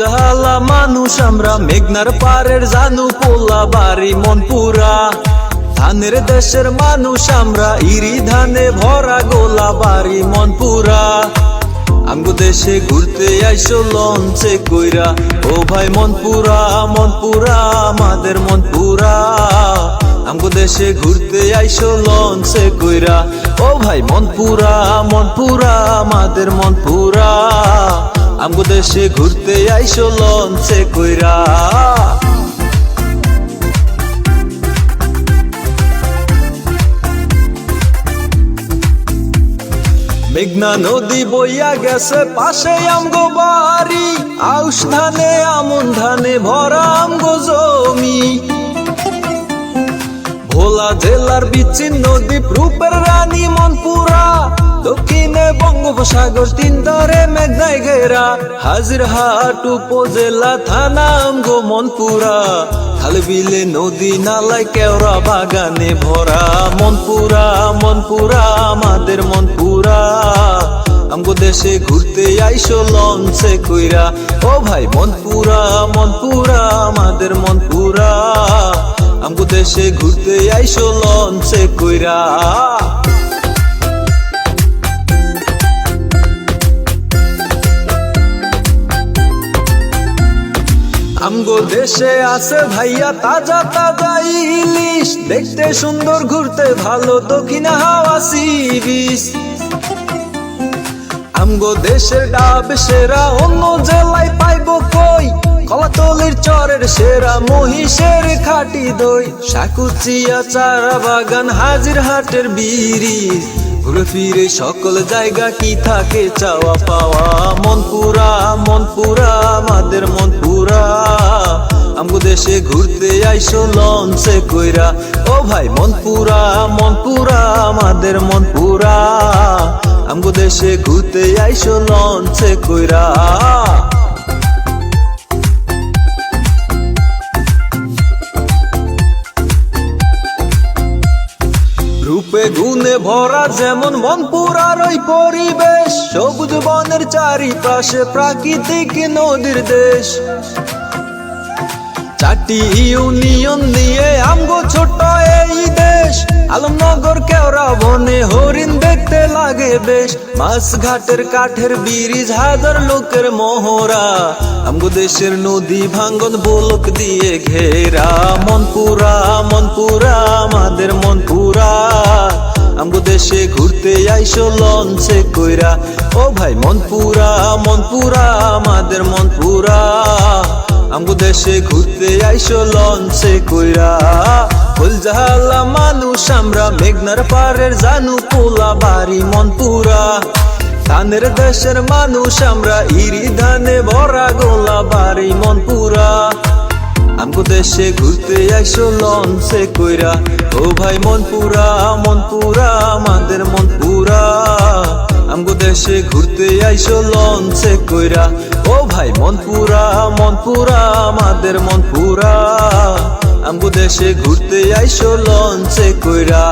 মানুষ আমরা, মেঘনার পারের জানু পোলা বাড়ি মনপুরা। ধানের দেশের মানুষ আমরা, ইরি ধানে ভরা গোলা বাড়ি মনপুরা। আমগো দেশে ঘুরতে আইসো, লঞ্চে কইরা, ও ভাই মন পুরা মনপুরা মনপুরা, আমাদের মনপুরা। আমগো দেশে ঘুরতে আইসো, লঞ্চে কইরা, ও ভাই মন পুরা মনপুরা মনপুরা, আমাদের মনপুরা। আমগো দেশে ঘুরতে আইসো লঞ্চে কইরা। মেঘনা নদী বইয়া গেছে, পাশে আমগো বাড়ি। আউশ ধানে, আমন ধানে ভরা আমগো জমি। ভোলা জেলার বিচ্ছিন্ন দ্বীপ রূপের দক্ষিণে বঙ্গোপসাগর তিন ধারে মেঘনায় ঘেরা। হাজিরহাট উপজেলা থানা আমগো মনপুরা। খাল বিলে নদী নালায় কেওড়া বাগানে ভরা। মনপুরা মনপুরা, আমাদের মনপুরা। আমগো দেশে ঘুরতে আইসো লঞ্চে কইরা। ও ভাই, মনপুরা মনপুরা, আমাদের মনপুরা। আমগো দেশে ঘুরতে আইসো লঞ্চে কইরা। আমগো দেশে আছে ভাইয়া তাজা তাজা ইলিশ। দেখতে সুন্দর, ঘুরতে ভালো, দক্ষিণ হাওয়া সি আমগো দেশের ডাব সেরা, অন্য জেলায় পাইবো কই? কলাতলির চরের সেরা, মহিষের খাটি দই। সাকুচিয়া চারা বাগান হাজির হাটের বিরিজ ঘুরে ফিরে সকল জায়গা কি থাকে চাওয়া পাওয়া? মন পুরা মনপুরা মনপুরা, আমাদের মনপুরা। আমগো দেশে ঘুরতে আইসো, লঞ্চে কইরা। ও ভাই, মনপুরা মনপুরা, আমাদের মনপুরা। আমগো দেশে ঘুরতে আইসো, লঞ্চে কইরা। রূপে গুণে ভরা যেমন মন পুরার ওই পরিবেশ সবুজ বনের চারিপাশে প্রাকৃতিক নদীর দেশ। চারটি ইউনিয়ন নিয়ে আমগো ছোট এই দেশ। আলমনগর, কেওড়া, বনে হরিণ দেখতে লাগে বেশ। মাছ ঘাটের কাঠের বিরিজ হাজার লোকের মোহরা আমগো দেশের নদী ভাঙ্গন বোলক দিয়ে ঘেরা। মনপুরা মনপুরা, আমাদের মনপুরা। আমগো দেশে ঘুরতে আইসো, লঞ্চে কইরা। ও ভাই, মনপুরা মনপুরা, আমাদের মনপুরা। আমগো দেশে ঘুরতে আইসো, লঞ্চে কইরা। ফুল জাহালা মানুষ, আমরা মেঘনার পারের জানু পোলা বাড়ি মনপুরা। ধানের দেশের মানুষ, আমরা ইরি ধানে ভরা গোলা বাড়ি মনপুরা। আমগো দেশে ঘুরতে আইসো, লঞ্চে কইরা। ও ভাই মনপুরা মনপুরা, আমাদের মনপুরা। আমগো দেশে ঘুরতে আইসো লঞ্চে কইরা। ও ভাই, মনপুরা মনপুরা, আমাদের মনপুরা। আমগো দেশে ঘুরতে আইসো লঞ্চে কইরা।